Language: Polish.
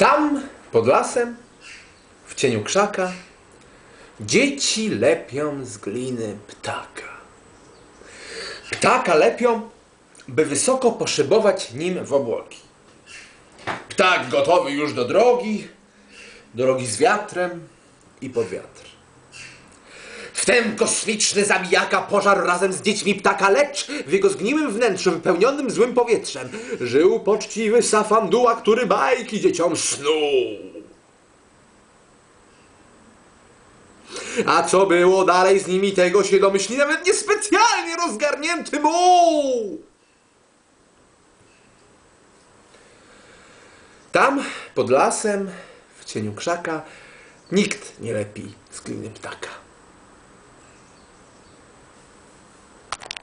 Tam, pod lasem, w cieniu krzaka, dzieci lepią z gliny ptaka. Ptaka lepią, by wysoko poszybować nim w obłoki. Ptak gotowy już do drogi, drogi z wiatrem i pod wiatr. Wtem kosmiczny zabijaka pożar razem z dziećmi ptaka, lecz w jego zgniłym wnętrzu, wypełnionym złym powietrzem, żył poczciwy safanduła, który bajki dzieciom snuł. A co było dalej z nimi, tego się domyśli nawet niespecjalnie rozgarnięty muł. Tam, pod lasem, w cieniu krzaka, nikt nie lepi z gliny ptaka.